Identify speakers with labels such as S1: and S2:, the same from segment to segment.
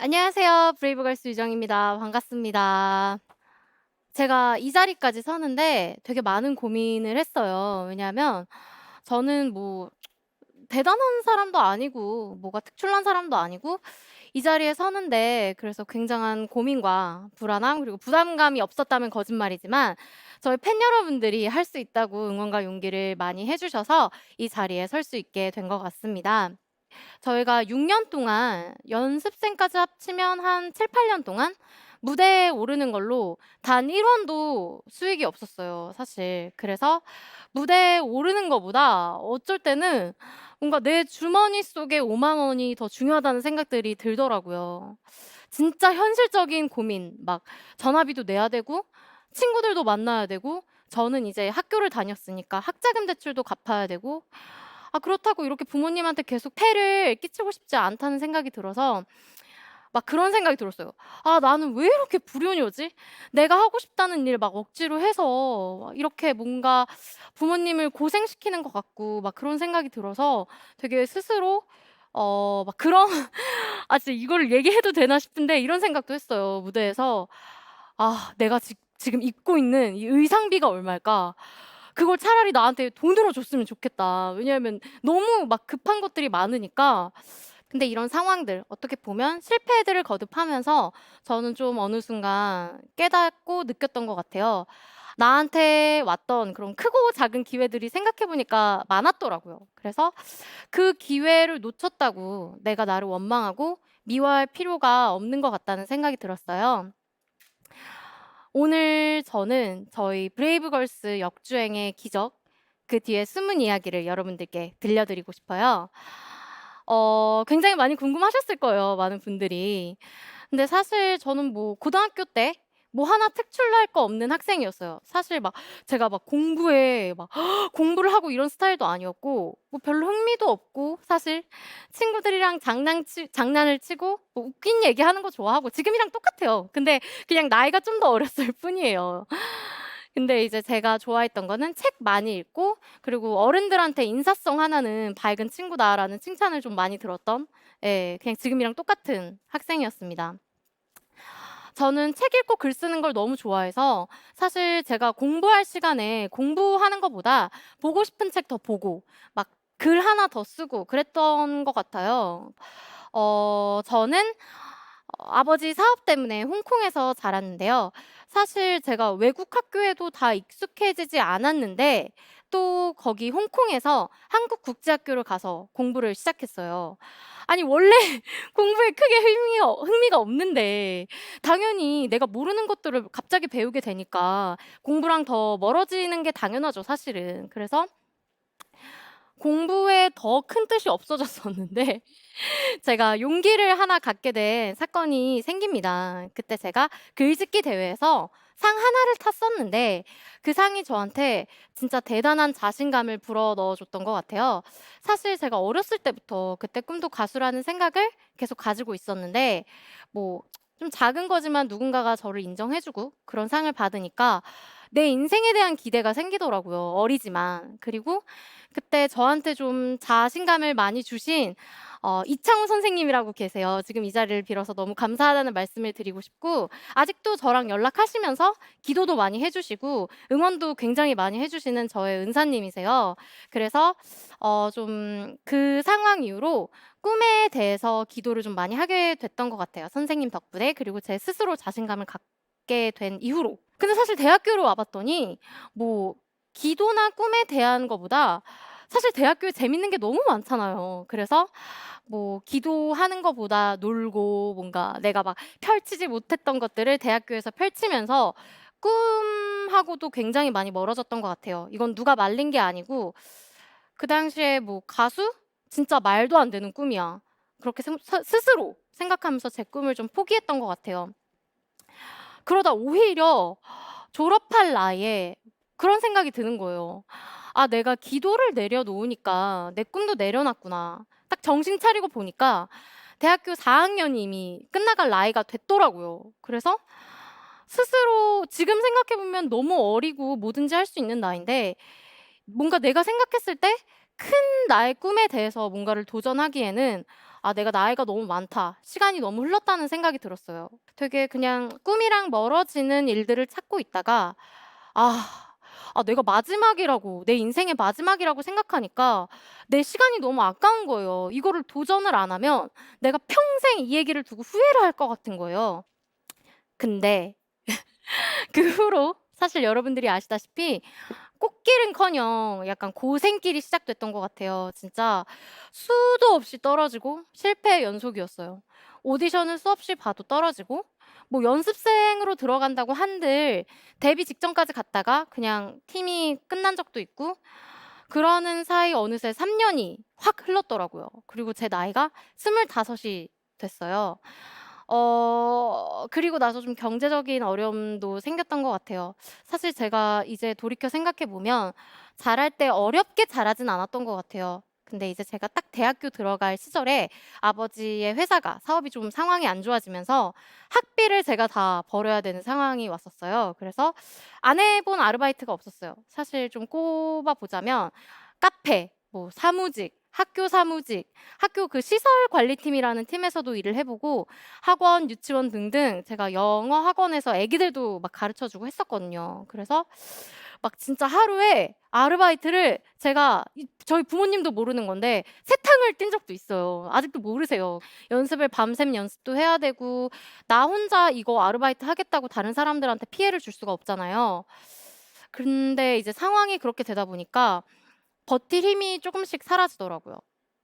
S1: 안녕하세요. 브레이브걸스 유정입니다. 반갑습니다. 제가 이 자리까지 서는데 되게 많은 고민을 했어요. 왜냐하면 저는 뭐 대단한 사람도 아니고 뭐가 특출난 사람도 아니고 이 자리에 서는데 그래서 굉장한 고민과 불안함 그리고 부담감이 없었다면 거짓말이지만 저희 팬 여러분들이 할 수 있다고 응원과 용기를 많이 해주셔서 이 자리에 설 수 있게 된 것 같습니다. 저희가 6년 동안 연습생까지 합치면 한 7-8년 동안 무대에 오르는 걸로 단 1 원도 수익이 없었어요 사실. 그래서 무대에 오르는 거보다 어쩔 때는 뭔가 '내 주머니 속에 5만 원이 더 중요하다.'는 생각들이 들더라고요. 진짜 현실적인 고민 막 전화비도 내야 되고 친구들도 만나야 되고 저는 이제 학교를 다녔으니까 학자금 대출도 갚아야 되고 아 그렇다고 이렇게 부모님한테 계속 폐를 끼치고 싶지 않다는 생각이 들어서 막 그런 생각이 들었어요. '아 나는 왜 이렇게 불효녀지? 내가 하고 싶다는 일 막 억지로 해서 막 이렇게 뭔가 부모님을 고생시키는 것 같고.' 막 그런 생각이 들어서 되게 스스로 어 막 그런 아 진짜 이거를 얘기해도 되나 싶은데 이런 생각도 했어요 무대에서. '아 내가 지 지금 입고 있는 이 의상비가 얼마일까? 그걸 차라리 나한테 돈으로 줬으면 좋겠다.' 왜냐하면 너무 막 급한 것들이 많으니까. 근데 이런 상황들 어떻게 보면 실패들을 거듭하면서 저는 좀 어느 순간 깨닫고 느꼈던 것 같아요. 나한테 왔던 그런 크고 작은 기회들이 생각해 보니까 많았더라고요. 그래서 그 기회를 놓쳤다고 내가 나를 원망하고 미워할 필요가 없는 것 같다는 생각이 들었어요. 오늘 저는 저희 브레이브걸스 역주행의 기적 그 뒤에 숨은 이야기를 여러분들께 들려드리고 싶어요. 어 굉장히 많이 궁금하셨을 거예요 많은 분들이. 근데 사실 저는 뭐 고등학교 때 뭐 하나 특출날 거 없는 학생이었어요. 사실 막 제가 막 공부에 막 공부를 하고 이런 스타일도 아니었고 뭐 별로 흥미도 없고 사실 친구들이랑 장난치 장난을 치고 뭐 웃긴 얘기 하는 거 좋아하고 지금이랑 똑같아요. 근데 그냥 나이가 좀 더 어렸을 뿐이에요. 근데 이제 제가 좋아했던 거는 책 많이 읽고 그리고 어른들한테 인사성 하나는 "밝은 친구다."라는 칭찬을 좀 많이 들었던 예 그냥 지금이랑 똑같은 학생이었습니다. 저는 책 읽고 글 쓰는 걸 너무 좋아해서 사실 제가 공부할 시간에 공부하는 것보다 보고 싶은 책 더 보고 막 글 하나 더 쓰고 그랬던 것 같아요. 어 저는 어 아버지 사업 때문에 홍콩에서 자랐는데요. 사실 제가 외국 학교에도 다 익숙해지지 않았는데 또 거기 홍콩에서 한국 국제학교를 가서 공부를 시작했어요. 아니 원래 공부에 크게 흥미 어 흥미가 없는데 당연히 내가 모르는 것들을 갑자기 배우게 되니까 공부랑 더 멀어지는 게 당연하죠 사실은. 그래서 공부에 더 큰 뜻이 없어졌었는데 제가 용기를 하나 갖게 된 사건이 생깁니다. 그때 제가 글짓기 대회에서 상 하나를 탔었는데 그 상이 저한테 진짜 대단한 자신감을 불어 넣어 줬던 것 같아요. 사실 제가 어렸을 때부터 그때 꿈도 가수라는 생각을 계속 가지고 있었는데 뭐 좀 작은 거지만 누군가가 저를 인정해 주고 그런 상을 받으니까 내 인생에 대한 기대가 생기더라고요 어리지만. 그리고 그때 저한테 좀 자신감을 많이 주신 어 이창호 선생님이라고 계세요. 지금 이 자리를 빌어서 너무 감사하다는 말씀을 드리고 싶고 아직도 저랑 연락하시면서 기도도 많이 해 주시고 응원도 굉장히 많이 해 주시는 저의 은사님이세요. 그래서 어 좀 그 상황 이후로 꿈에 대해서 기도를 좀 많이 하게 됐던 것 같아요 선생님 덕분에 그리고 제 스스로 자신감을 갖게 된 이후로. 근데 사실 대학교를 와 봤더니 뭐 기도나 꿈에 대한 거보다 사실 대학교에 재밌는 게 너무 많잖아요. 그래서 뭐 기도하는 거보다 놀고 뭔가 내가 막 펼치지 못했던 것들을 대학교에서 펼치면서 꿈하고도 굉장히 많이 멀어졌던 것 같아요. 이건 누가 말린 게 아니고 그 당시에 뭐 '가수? 진짜 말도 안 되는 꿈이야.' 그렇게 생스 스스로 생각하면서 제 꿈을 좀 포기했던 것 같아요. 그러다 오히려 졸업할 나이에 그런 생각이 드는 거예요. ' 아 내가 기도를 내려놓으니까 내 꿈도 내려놨구나.' 딱 정신 차리고 보니까 대학교 4 학년이 이미 끝나갈 나이가 됐더라고요. 그래서 스스로 지금 생각해 보면 너무 어리고 뭐든지 할 수 있는 나이인데 뭔가 내가 생각했을 때 큰 나의 꿈에 대해서 뭔가를 도전하기에는 '아 내가 나이가 너무 많다. 시간이 너무 흘렀다.'는 생각이 들었어요. 되게 그냥 꿈이랑 멀어지는 일들을 찾고 있다가 아 아 내가 마지막이라고 내 인생의 마지막이라고 생각하니까 내 시간이 너무 아까운 거예요. 이거를 도전을 안 하면 내가 평생 이 얘기를 두고 후회를 할 것 같은 거예요. 근데 그 후로 사실 여러분들이 아시다시피 꽃길은커녕 약간 고생길이 시작됐던 것 같아요. 진짜 수도 없이 떨어지고 실패의 연속이었어요. 오디션을 수없이 봐도 떨어지고 뭐 연습생으로 들어간다고 한들 데뷔 직전까지 갔다가 그냥 팀이 끝난 적도 있고 그러는 사이 어느새 3년이 확 흘렀더라고요. 그리고 제 나이가 25이 됐어요. 어 그리고 나서 좀 경제적인 어려움도 생겼던 것 같아요. 사실 제가 이제 돌이켜 생각해 보면 자랄 때 어렵게 자라진 않았던 것 같아요. 근데 이제 제가 딱 대학교 들어갈 시절에 아버지의 회사가 사업이 좀 상황이 안 좋아지면서 학비를 제가 다 벌어야 되는 상황이 왔었어요. 그래서 안 해본 아르바이트가 없었어요. 사실 좀 꼽아 보자면 카페, 뭐 사무직, 학교 사무직, 학교 그 시설 관리팀이라는 팀에서도 일을 해보고 학원, 유치원 등등 제가 영어 학원에서 애기들도 막 가르쳐 주고 했었거든요. 그래서 막 진짜 하루에 아르바이트를 제가 저희 부모님도 모르는 건데 세탕을 뛴 적도 있어요. 아직도 모르세요. 연습을 밤샘 연습도 해야 되고 나 혼자 이거 아르바이트 하겠다고 다른 사람들한테 피해를 줄 수가 없잖아요. 근데 이제 상황이 그렇게 되다 보니까 버틸 힘이 조금씩 사라지더라고요.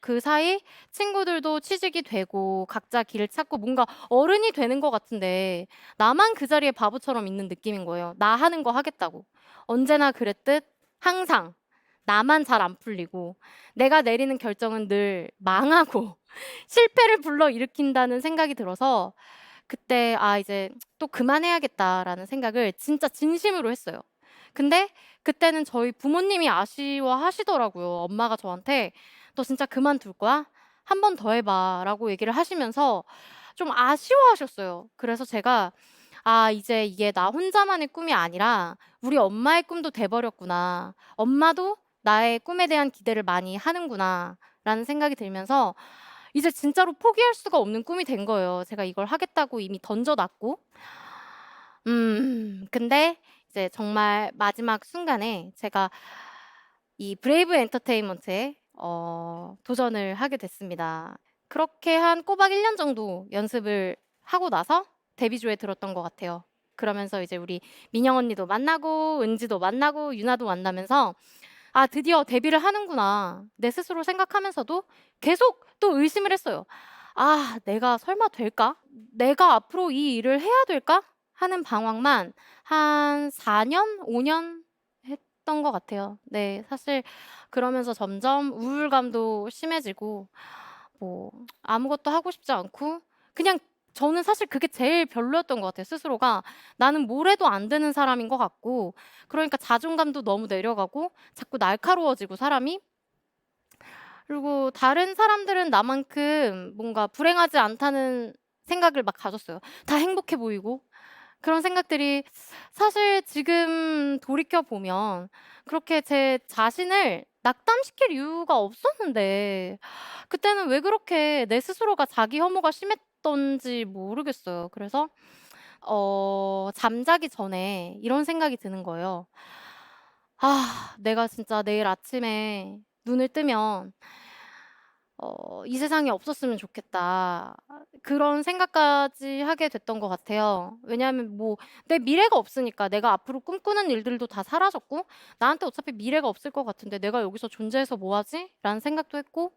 S1: 그 사이 친구들도 취직이 되고 각자 길을 찾고 뭔가 어른이 되는 것 같은데 나만 그 자리에 바보처럼 있는 느낌인 거예요. 나 하는 거 하겠다고. 언제나 그랬듯 항상 나만 잘 안 풀리고 내가 내리는 결정은 늘 망하고 실패를 불러일으킨다는 생각이 들어서 그때 아 이제 또 그만해야겠다라는 생각을 진짜 진심으로 했어요. 근데 그때는 저희 부모님이 아쉬워하시더라고요. 엄마가 저한테 "너 진짜 그만둘 거야? 한 번 더 해 봐."라고 얘기를 하시면서 좀 아쉬워하셨어요. 그래서 제가 ' 아 이제 이게 나 혼자만의 꿈이 아니라 우리 엄마의 꿈도 돼 버렸구나. 엄마도 나의 꿈에 대한 기대를 많이 하는구나.'라는 생각이 들면서 이제 진짜로 포기할 수가 없는 꿈이 된 거예요. 제가 이걸 하겠다고 이미 던져 놨고. 음 근데 이제 정말 마지막 순간에 제가 이 브레이브 엔터테인먼트에 어 도전을 하게 됐습니다. 그렇게 한 꼬박 1 년 정도 연습을 하고 나서 데뷔조에 들었던 것 같아요. 그러면서 이제 우리 민영 언니도 만나고 은지도 만나고 유나도 만나면서 '아 드디어 데뷔를 하는구나.' 내 스스로 생각하면서도 계속 또 의심을 했어요. '아 내가 설마 될까? 내가 앞으로 이 일을 해야 될까?' 하는 방황만 한 4 년, 5년 했던 것 같아요. 네. 사실 그러면서 점점 우울감도 심해지고 뭐 아무것도 하고 싶지 않고 그냥 저는 사실 그게 제일 별로였던 것 같아요, 스스로가. 나는 뭘 해도 안 되는 사람인 것 같고 그러니까 자존감도 너무 내려가고 자꾸 날카로워지고 사람이. 그리고 다른 사람들은 나만큼 뭔가 불행하지 않다는 생각을 막 가졌어요. 다 행복해 보이고 그런 생각들이 사실 지금 돌이켜 보면 그렇게 제 자신을 낙담시킬 이유가 없었는데 그때는 왜 그렇게 내 스스로가 자기 혐오가 심했 던지 모르겠어요. 그래서 어 잠자기 전에 이런 생각이 드는 거예요. '아 내가 진짜 내일 아침에 눈을 뜨면 어 '이 세상에 없었으면 좋겠다.' 그런 생각까지 하게 됐던 것 같아요. 왜냐하면 뭐 내 미래가 없으니까 내가 앞으로 꿈꾸는 일들도 다 사라졌고 '나한테 어차피 미래가 없을 것 같은데 내가 여기서 존재해서 뭐 하지?' 라는 생각도 했고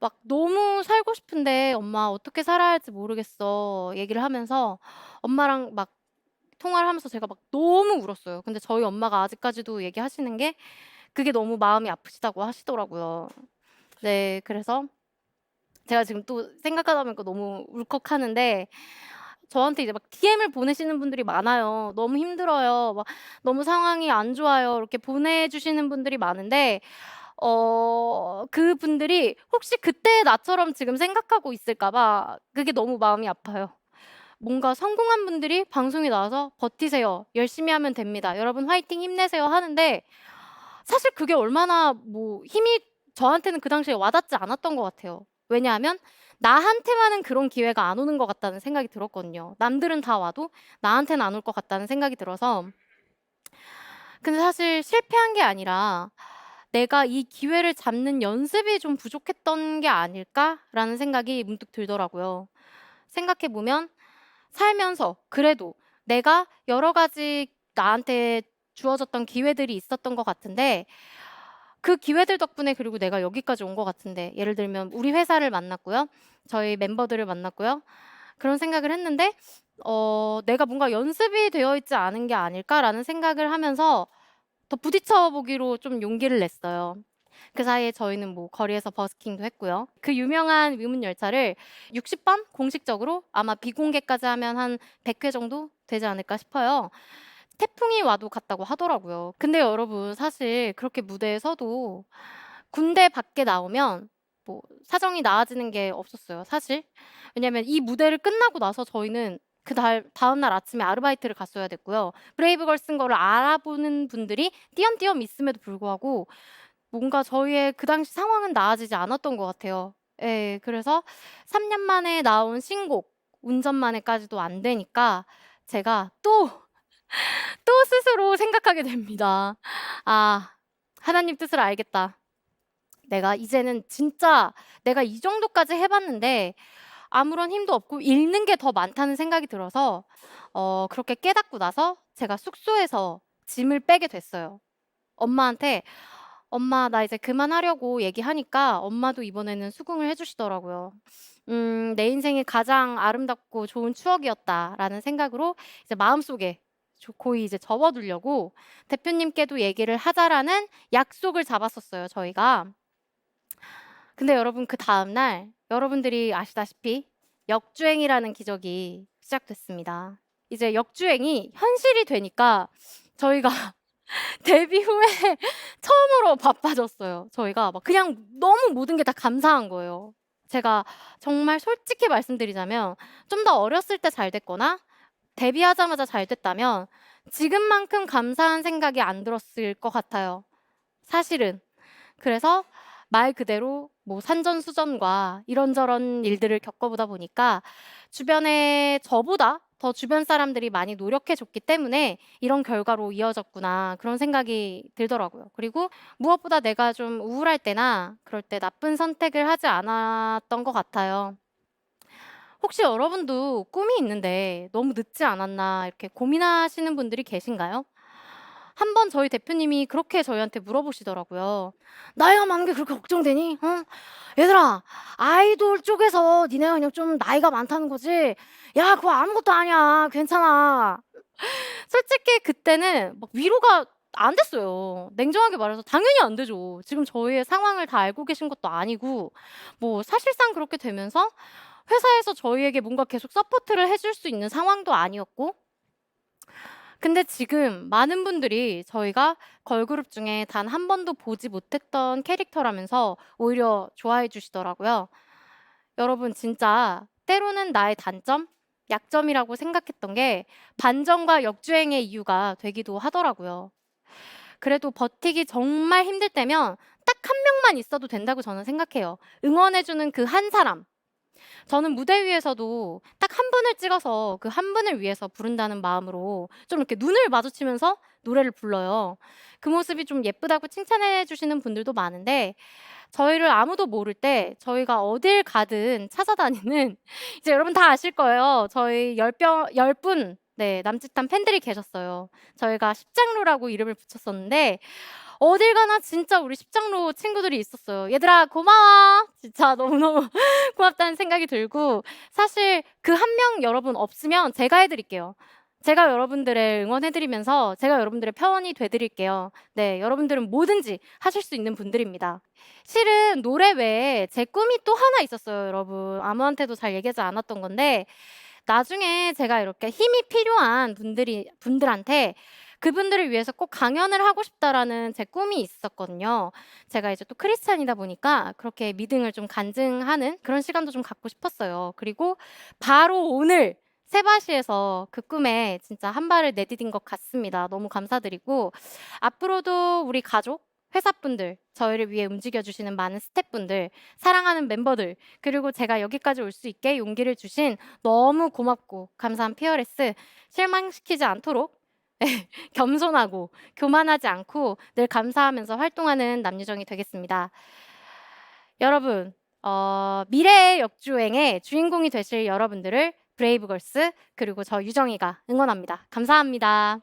S1: 막 "너무 살고 싶은데 엄마 어떻게 살아야 할지 모르겠어." 얘기를 하면서 엄마랑 막 통화를 하면서 제가 막 너무 울었어요. 근데 저희 엄마가 아직까지도 얘기하시는 게 그게 너무 마음이 아프시다고 하시더라고요. 네. 그래서 제가 지금 또 생각하다 보니까 너무 울컥하는데 저한테 이제 막 DM을 보내시는 분들이 많아요. "너무 힘들어요." 막 "너무 상황이 안 좋아요." 이렇게 보내주시는 분들이 많은데 어 그분들이 혹시 그때의 나처럼 지금 생각하고 있을까 봐 그게 너무 마음이 아파요. 뭔가 성공한 분들이 방송에 나와서 "버티세요. 열심히 하면 됩니다. 여러분 화이팅 힘내세요." 하는데 사실 그게 얼마나 뭐 힘이 저한테는 그 당시에 와 닿지 않았던 것 같아요. 왜냐하면 나한테만은 그런 기회가 안 오는 것 같다는 생각이 들었거든요. 남들은 다 와도 나한테는 안 올 것 같다는 생각이 들어서 근데 사실 실패한 게 아니라 ' 내가 이 기회를 잡는 연습이 좀 부족했던 게 아닐까?'라는 생각이 문득 들더라고요. 생각해 보면 살면서 그래도 내가 여러 가지 나한테 주어졌던 기회들이 있었던 것 같은데 그 기회들 덕분에 그리고 내가 여기까지 온 것 같은데 예를 들면 우리 회사를 만났고요. 저희 멤버들을 만났고요. 그런 생각을 했는데 어 '내가 뭔가 연습이 되어 있지 않은 게 아닐까?'라는 생각을 하면서 더 부딪혀 보기로 좀 용기를 냈어요. 그 사이에 저희는 뭐 거리에서 버스킹도 했고요. 그 유명한 위문 열차를 60번 공식적으로 아마 비공개까지 하면 한 100회 정도 되지 않을까 싶어요. 태풍이 와도 갔다고 하더라고요. 근데 여러분 사실 그렇게 무대에 서도 군대 밖에 나오면 뭐 사정이 나아지는 게 없었어요, 사실. 왜냐면 이 무대를 끝나고 나서 저희는 그달 다음 날 아침에 아르바이트를 갔어야 됐고요. 브레이브걸 쓴 거를 알아보는 분들이 띄엄띄엄 있음에도 불구하고 뭔가 저희의 그 당시 상황은 나아지지 않았던 것 같아요. 예. 그래서 3년 만에 나온 신곡 운전만에까지도 안 되니까 제가 또, 또 스스로 생각하게 됩니다. '아 하나님 뜻을 알겠다. 내가 이제는 진짜 내가 이 정도까지 해 봤는데 아무런 힘도 없고 잃는 게 더 많다는 생각이 들어서 어 그렇게 깨닫고 나서 제가 숙소에서 짐을 빼게 됐어요. 엄마한테 "엄마 나 이제 그만하려고." 얘기하니까 엄마도 이번에는 수긍을 해 주시더라고요. 음 '내 인생의 가장 아름답고 좋은 추억이었다.'라는 생각으로 이제 마음속에 조 고이 이제 접어두려고 대표님께도 얘기를 하자라는 약속을 잡았었어요 저희가. 근데 여러분 그 다음 날 여러분들이 아시다시피 역주행이라는 기적이 시작됐습니다. 이제 역주행이 현실이 되니까 저희가 데뷔 후에 처음으로 바빠졌어요. 저희가 막 그냥 너무 모든 게 다 감사한 거예요. 제가 정말 솔직히 말씀드리자면 좀 더 어렸을 때 잘 됐거나 데뷔하자마자 잘 됐다면 지금만큼 감사한 생각이 안 들었을 것 같아요. 사실은. 그래서 말 그대로 뭐 산전수전과 이런저런 일들을 겪어보다 보니까 주변에 저보다 더 주변 사람들이 많이 노력해 줬기 때문에 '이런 결과로 이어졌구나.' 그런 생각이 들더라고요. 그리고 무엇보다 내가 좀 우울할 때나 그럴 때 나쁜 선택을 하지 않았던 것 같아요. 혹시 여러분도 꿈이 있는데 '너무 늦지 않았나.' 이렇게 고민하시는 분들이 계신가요? 한 번 저희 대표님이 그렇게 저희한테 물어보시더라고요. "나이가 많은 게 그렇게 걱정되니? 어? 얘들아 아이돌 쪽에서 니네가 그냥 좀 나이가 많다는 거지 야 그거 아무것도 아니야. 괜찮아." 솔직히 그때는 막 위로가 안 됐어요. 냉정하게 말해서 당연히 안 되죠. 지금 저희의 상황을 다 알고 계신 것도 아니고 뭐 사실상 그렇게 되면서 회사에서 저희에게 뭔가 계속 서포트를 해줄 수 있는 상황도 아니었고 근데 지금 많은 분들이 저희가 걸그룹 중에 단한 번도 보지 못했던 캐릭터라면서 오히려 좋아해 주시더라고요. 여러분 진짜 때로는 나의 단점, 약점이라고 생각했던 게 반전과 역주행의 이유가 되기도 하더라고요. 그래도 버티기 정말 힘들 때면 딱한 명만 있어도 된다고 저는 생각해요. 응원해 주는 그한 사람. 저는 무대 위에서도 딱 한 분을 찍어서 그 한 분을 위해서 부른다는 마음으로 좀 이렇게 눈을 마주치면서 노래를 불러요. 그 모습이 좀 예쁘다고 칭찬해 주시는 분들도 많은데 저희를 아무도 모를 때 저희가 어딜 가든 찾아다니는 이제 여러분 다 아실 거예요. 저희 열병 10분 네 남짓한 팬들이 계셨어요. 저희가 십장로라고 이름을 붙였었는데 어딜 가나 진짜 우리 십장로 친구들이 있었어요. "얘들아 고마워." 진짜 너무너무 고맙다는 생각이 들고 사실 그 한 명 여러분 없으면 제가 해 드릴게요. 제가 여러분들을 응원해 드리면서 제가 여러분들의 편이 돼 드릴게요. 네. 여러분들은 뭐든지 하실 수 있는 분들입니다. 실은 노래 외에 제 꿈이 또 하나 있었어요 여러분. 아무한테도 잘 얘기하지 않았던 건데 나중에 제가 이렇게 힘이 필요한 분들이 분들한테 그분들을 위해서 꼭 강연을 하고 싶다라는 제 꿈이 있었거든요. 제가 이제 또 크리스찬이다 보니까 그렇게 믿음을 좀 간증하는 그런 시간도 좀 갖고 싶었어요. 그리고 바로 오늘 세바시에서 그 꿈에 진짜 한 발을 내디딘 것 같습니다. 너무 감사드리고 앞으로도 우리 가족, 회사분들, 저희를 위해 움직여 주시는 많은 스태프분들, 사랑하는 멤버들, 그리고 제가 여기까지 올 수 있게 용기를 주신 너무 고맙고 감사한 피어레스 실망시키지 않도록 겸손하고 교만하지 않고 늘 감사하면서 활동하는 남유정이 되겠습니다. 여러분, 어, 미래의 역주행의 주인공이 되실 여러분들을 브레이브걸스 그리고 저 유정이가 응원합니다. 감사합니다.